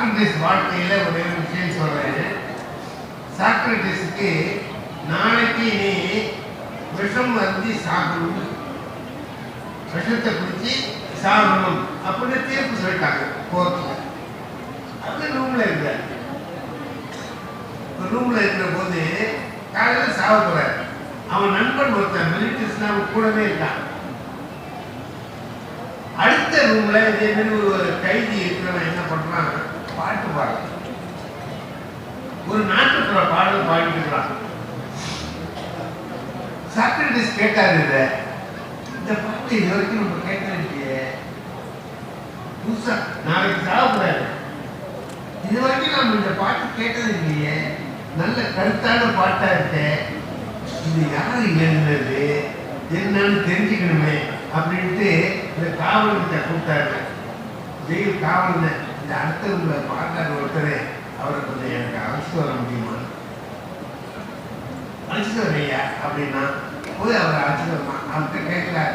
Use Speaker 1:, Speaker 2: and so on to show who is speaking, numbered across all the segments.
Speaker 1: Socrates வாழ்க்கையில ஒரு விஷயம் சொல்றேன். சாக்ரட்டிஸுக்கு நாளைக்கு நீ விஷம் வந்து சாகணும். விஷத்தை குடிச்சு சாகணும் அப்படின்னு தீர்ப்பு சொல்லிட்டாங்க கோர்ட்டில் அப்படி ரூம்ல இருந்தார் ரூம்ல இருக்கிற போது காலையில் சாவ போறாரு. அவன் நண்பன் ஒருத்தன் மிலிட்டரிஸ்ல அவன் கூடவே இருக்கான். அடுத்த ரூம்ல இதே மாதிரி ஒரு கைதி இருக்கிறவன் என்ன பண்றான்? பாட்டு பாடு. ஒரு நாட்டுப்புற பாடல் பாடிட்டு இருக்கிறான் சாக்ரட்டிஸ் கேட்டாரு இத. இந்த பாட்டு இது வரைக்கும் நம்ம கேட்கலையே புதுசா நாளைக்கு சாப்பிடாது இது வரைக்கும் நம்ம இந்த பாட்டு கேட்டது இல்லையே. நல்ல கருத்தான பாட்டா இருக்கே. இது யாரு எழுந்தது என்னன்னு தெரிஞ்சுக்கணுமே அப்படின்ட்டு இந்த காவல்கிட்ட கூப்பிட்டாரு. ஜெயில் காவல் இந்த அடுத்த உள்ள பாட்டார் ஒருத்தர் அவரை கொஞ்சம் எனக்கு அழைச்சிட்டு வர முடியுமா? அழைச்சிட்டு வரையா அப்படின்னா போய் அவரை அழைச்சிட்டு வரலாம். அவர்கிட்ட கேட்கிறார்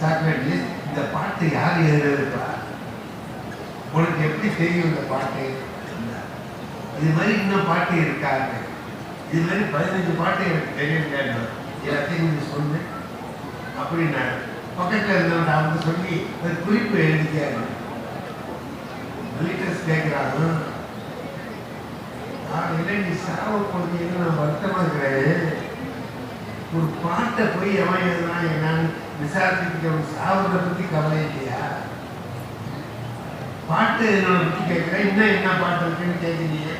Speaker 1: சாக்ரட்டிஸ் இந்த பாட்டு யார் எழுதுறதுப்பா உனக்கு எப்படி தெரியும் இந்த பாட்டு? இது மாதிரி இன்னும் பாட்டு இருக்காரு இது மாதிரி பதினஞ்சு பாட்டு எனக்கு தெரியும் எல்லாத்தையும் சொன்னேன் அப்படின்னா அப்படின்னாரு. பக்கத்தில் இருந்தவன் அவங்க சொல்லி ஒரு குறிப்பு எழுதிக்காரு மிலிட்டர்ஸ் இல்லை நீ சாவ போனீங்கன்னு நான் வருத்தமா இருக்கிறேன். ஒரு பாட்டை போய் எவன் எழுதுனா என்னன்னு விசாரிச்சுட்டு அவன் சாவுறத பத்தி கவலை இல்லையா? பாட்டு என்னோட பற்றி கேட்குறேன். இன்னும் என்ன பாட்டு இருக்குன்னு கேட்குறீங்க?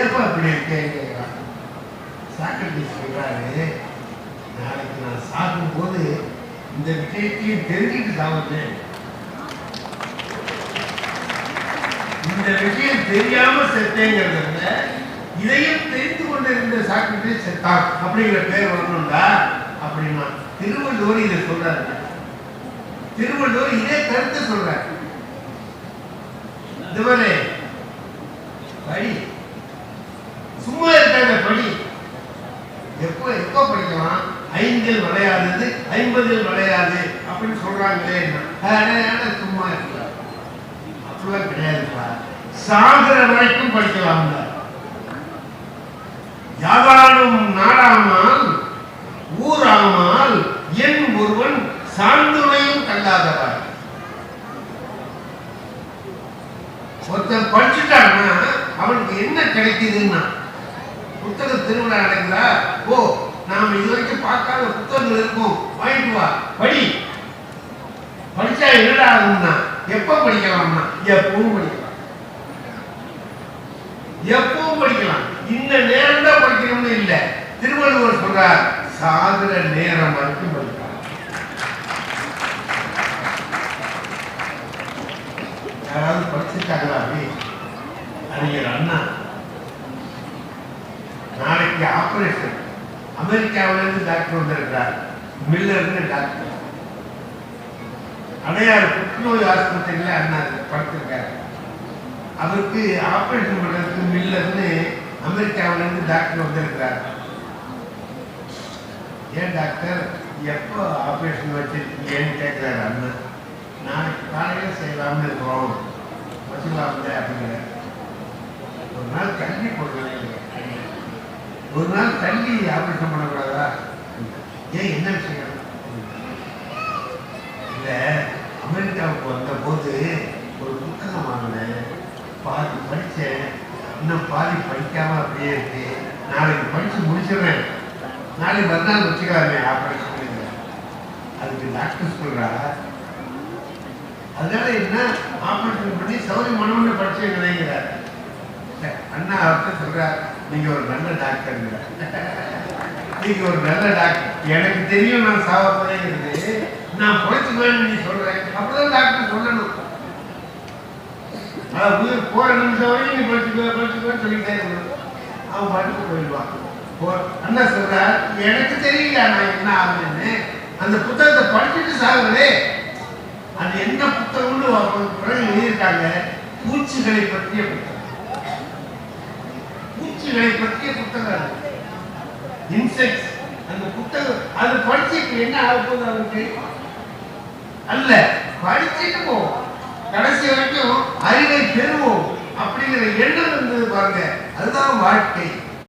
Speaker 1: ஏப்பா அப்படி இருக்கேன் கேட்குறான். சாக்ரட்டிஸ் சொல்றாரு நாளைக்கு நான் சாகும்போது இந்த விஷயத்தையும் தெரிஞ்சுட்டு சாப்பிட்றேன் இந்த விஷயம் தெரியாம செத்தேங்கிறத விட இதையும் தெரிந்து கொண்டிருந்த சாக்கிரட்டிஸ் செத்தான். அப்படிங்கிற பேர் வரணும்டா அப்படின்னா திருவள்ளுவர் இதை சொல்றாரு. திருவள்ளுவர் இதே கருத்தை சொல்றாரு. இதுவரே படி. சும்மா இருக்காங்க படி? எப்போ எப்போ படிக்கலாம்? ஐந்தில் விளையாடுது ஐம்பதில் விளையாது அப்படின்னு சொல்றாங்களே. சும்மா இருக்கு அப்படிலாம் கிடையாதுப்பா. சாகுற வரைக்கும் படிக்கலாம் யாவானும் நாடாமால் ஊராமால் என் ஒருவன் சான்றுமையும் கல்லாதவர் ஒருத்தன் படிச்சுட்டான்னா அவனுக்கு என்ன கிடைக்குதுன்னா? புத்தக திருவிழா நடக்குதா ஓ நாம இது வரைக்கும் பார்க்காத புத்தகங்கள் இருக்கும். வாங்கிட்டு வா படி. படிச்சா என்னடா ஆகும்னா? எப்ப படிக்கலாம்னா? எப்பவும் படிக்கலாம். எப்பவும் படிக்கலாம். இந்த நேரம் தான் படிக்கணும்னு இல்ல. திருவள்ளுவர் சொல்றார் சாகுற நேரம் வரைக்கும் படிக்கலாம். யாராவது படிச்சிருக்காங்களா அப்படி? அறிஞர் அண்ணா. நாளைக்கு ஆபரேஷன். அமெரிக்காவிலிருந்து டாக்டர் வந்திருக்கிறார். மில்லர்னு டாக்டர் அடையார் புற்றுநோய் ஆஸ்பத்திரியில் அண்ணா படுத்திருக்காரு. அவருக்கு ஆப்ரேஷன் பண்ணுறதுக்கு மில்லர்னு அமெரிக்காவிலேருந்து டாக்டர் வந்திருக்கிறார். ஏன் டாக்டர் எப்போ ஆபரேஷன் வச்சிருக்கீங்கன்னு கேட்குறாரு அண்ணா. நாளைக்கு காலையில் செய்யலாம்னு இருக்கிறோம். வச்சுக்கலாம்ல அப்படிங்கிற ஒரு நாள் தள்ளி போடுறாங்க ஒரு நாள் தள்ளி ஆப்ரேஷன் பண்ணக்கூடாதா? ஏன் என்ன விஷயம் இல்ல அமெரிக்காவுக்கு வந்த போது ஒரு புத்தகம் வாங்கினேன். பாதி படிச்சேன் இன்னும் பாதி படிக்காம அப்படியே இருக்கு. நாளைக்கு படிச்சு முடிச்சிடுறேன். நாளைக்கு மறுநாள் வச்சுக்கலாமே ஆபரேஷன் அதுக்கு டாக்டர் சொல்றா அதனால என்ன? ஆப்ரேஷன் பண்ணி சௌரியமானவன்னு படிச்சு நினைக்கிறார் அண்ணா அவர்கிட்ட சொல்கிறார் நீங்க ஒரு நல்ல டாக்டர் நீங்க ஒரு நல்ல டாக்டர் எனக்கு தெரியும் நான் சாவப்பதேங்கிறது நான் பொழைச்சுக்குவேன்னு நீ சொல்கிறேன் அப்புறம் உயிர் போற நிமிஷம் வரையும் நீ படிச்சுக்குவே படிச்சுக்குவேன்னு சொல்லிட்டே இருக்கணும் அவன் பாட்டுக்கு போயிடுவான் போ அண்ணா சொல்றார் எனக்கு தெரியல நான் என்ன ஆகுதுன்னு? அந்த புத்தகத்தை படிச்சுட்டு சாகுறதே அது என்ன புத்தகம்னு பிறகு எழுதியிருக்காங்க. பூச்சிகளை பற்றிய புத்தகம். பூச்சிகளை பற்றிய புத்தகம் அது. இன்செக்ட்ஸ் அந்த புத்தகம் அது படிச்சு என்ன ஆக போகுது அவருக்கு அல்ல படிச்சுட்டு போவோம் கடைசி வரைக்கும் அறிவை பெறுவோம் அப்படிங்கிற எண்ணம் இருந்தது பாருங்க. அதுதான் வாழ்க்கை.